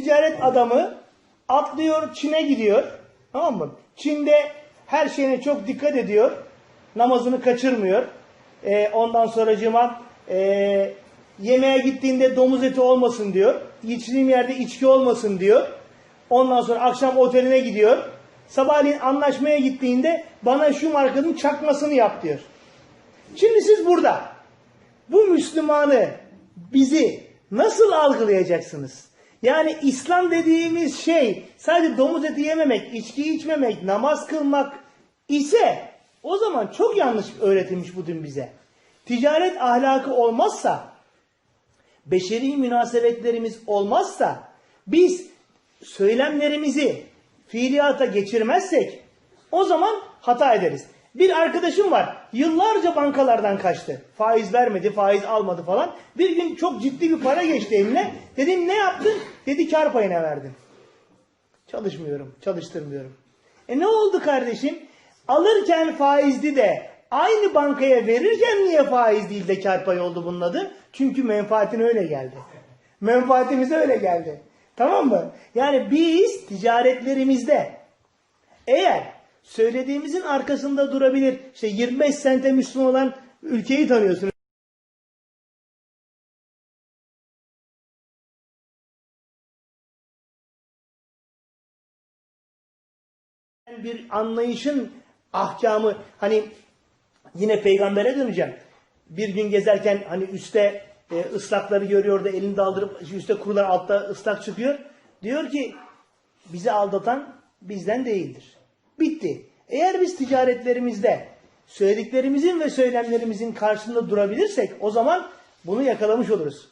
ticaret adamı atlıyor Çin'e gidiyor. Tamam mı? Çin'de her şeyine çok dikkat ediyor. Namazını kaçırmıyor. Ee, ondan sonracığıma e, yemeğe gittiğinde domuz eti olmasın diyor. İçtiğim yerde içki olmasın diyor. Ondan sonra akşam oteline gidiyor. Sabahleyin anlaşmaya gittiğinde bana şu markanın çakmasını yap diyor. Şimdi siz burada bu Müslümanı bizi nasıl algılayacaksınız? Yani İslam dediğimiz şey sadece domuz eti yememek, içki içmemek, namaz kılmak ise o zaman çok yanlış öğretilmiş bu din bize. Ticaret ahlakı olmazsa, beşeri münasebetlerimiz olmazsa, biz söylemlerimizi fiiliyata geçirmezsek o zaman hata ederiz. Bir arkadaşım var. Yıllarca bankalardan kaçtı. Faiz vermedi, faiz almadı falan. Bir gün çok ciddi bir para geçti eline. Dedim ne yaptın? Dedi kar payına verdim. Çalışmıyorum, çalıştırmıyorum. E ne oldu kardeşim? Alırken faizli de aynı bankaya verirken niye faiz değil de kar payı oldu bunun adı? Çünkü menfaatin öyle geldi. Menfaatimize öyle geldi. Tamam mı? Yani biz ticaretlerimizde eğer söylediğimizin arkasında durabilir, işte 25 sente Müslüman olan ülkeyi tanıyorsunuz. bir anlayışın ahkamı hani yine peygambere döneceğim. Bir gün gezerken hani üstte e, ıslakları görüyor da elini daldırıp üstte kurular altta ıslak çıkıyor. Diyor ki bizi aldatan bizden değildir. Bitti. Eğer biz ticaretlerimizde söylediklerimizin ve söylemlerimizin karşısında durabilirsek o zaman bunu yakalamış oluruz.